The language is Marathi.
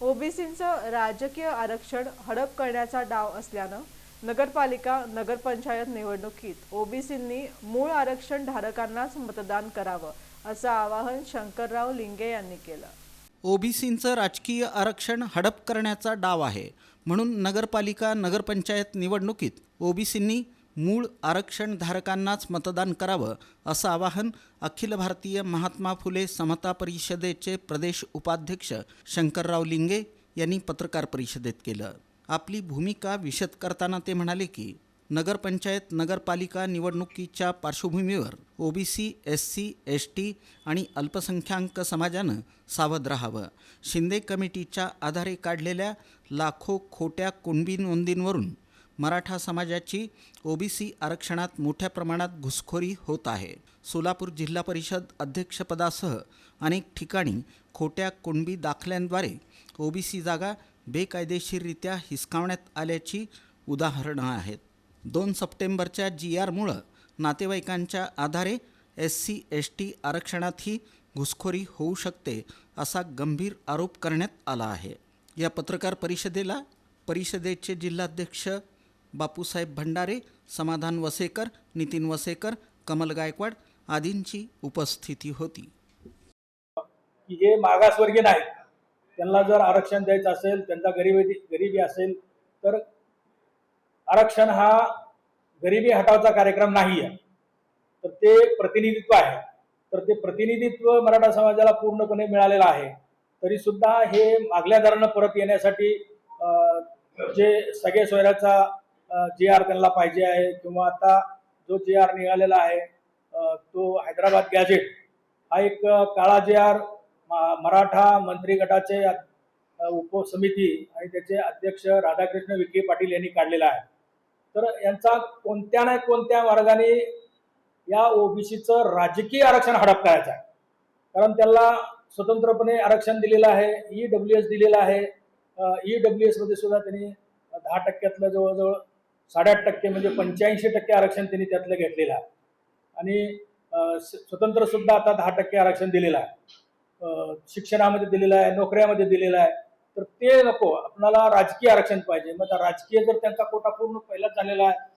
ओबीसींचं राजकीय आरक्षण हडप करण्याचा डाव असल्यानं नगरपालिका नगरपंचायत निवडणुकीत ओबीसींनी मूळ आरक्षण धारकांनाच मतदान करावं असं आवाहन शंकरराव लिंगे यांनी केलं. ओबीसींचं राजकीय आरक्षण हडप करण्याचा डाव आहे. म्हणून नगरपालिका नगरपंचायत निवडणुकीत ओबीसींनी मूळ आरक्षणधारकांनाच मतदान करावं असं आवाहन अखिल भारतीय महात्मा फुले समता परिषदेचे प्रदेश उपाध्यक्ष शंकरराव लिंगे यांनी पत्रकार परिषदेत केलं. आपली भूमिका विशद करताना ते म्हणाले की नगरपंचायत नगरपालिका निवडणुकीच्या पार्श्वभूमीवर OBC S C S T आणि अल्पसंख्याक समाजानं सावध राहावं. शिंदे कमिटीच्या आधारे काढलेल्या लाखो खोट्या कुणबी नोंदींवरून मराठा समाजाची ओबीसी आरक्षणात मोठ्या प्रमाणात घुसखोरी होत आहे. सोलापूर जिल्हा परिषद अध्यक्षपदासह अनेक ठिकाणी खोट्या कुणबी दाखल्यांद्वारे ओबीसी जागा बेकायदेशीररित्या हिसकावण्यात आल्याची उदाहरणं आहेत. दोन सप्टेंबरच्या जी आरमुळं नातेवाईकांच्या आधारे एस सी एस टी आरक्षणातही घुसखोरी होऊ शकते असा गंभीर आरोप करण्यात आला आहे. या पत्रकार परिषदेला परिषदेचे जिल्हाध्यक्ष बापूसाहेब भंडारे समाधान वसेकर नितीन वसेकर कमल गायकवाड आदींची उपस्थिती होती. की जे मागासवर्गीय नाहीत त्यांना जर आरक्षण द्यायचं असेल त्यांचा गरिबी गरिबी असेल तर आरक्षण हा गरिबी हटावचा कार्यक्रम नाही आहे तर ते प्रतिनिधित्व आहे. तर ते प्रतिनिधित्व मराठा समाजाला पूर्णपणे मिळालेलं आहे. तरी सुद्धा हे मागल्या दरानं परत येण्यासाठी जे सगळे सोयऱ्याचा जे आर त्यांना पाहिजे आहे किंवा आता जो जे आर निघालेला आहे तो हैदराबाद गॅजेट हा एक काळा जे आर मराठा मंत्री गटाचे उपसमिती आणि त्याचे अध्यक्ष राधाकृष्ण विखे पाटील यांनी काढलेला आहे. तर यांचा कोणत्या ना कोणत्या मार्गाने या ओबीसीचं राजकीय आरक्षण हडप करायचं आहे? कारण त्यांना स्वतंत्रपणे आरक्षण दिलेलं आहे ई डब्ल्यू एस दिलेलं आहे ई डब्ल्यू एसमध्ये सुद्धा त्यांनी दहा टक्क्यातलं जवळजवळ साडेआठ टक्के म्हणजे पंच्याऐंशी टक्के आरक्षण त्यांनी त्यातलं घेतलेलं आहे. आणि स्वतंत्र सुद्धा आता दहा टक्के आरक्षण दिलेलं आहे. शिक्षणामध्ये दिलेलं आहे नोकऱ्यामध्ये दिलेलं आहे. तर ते नको आपणाला राजकीय आरक्षण पाहिजे. मग आता राजकीय जर त्यांचा कोटा पूर्ण पहिलाच झालेला आहे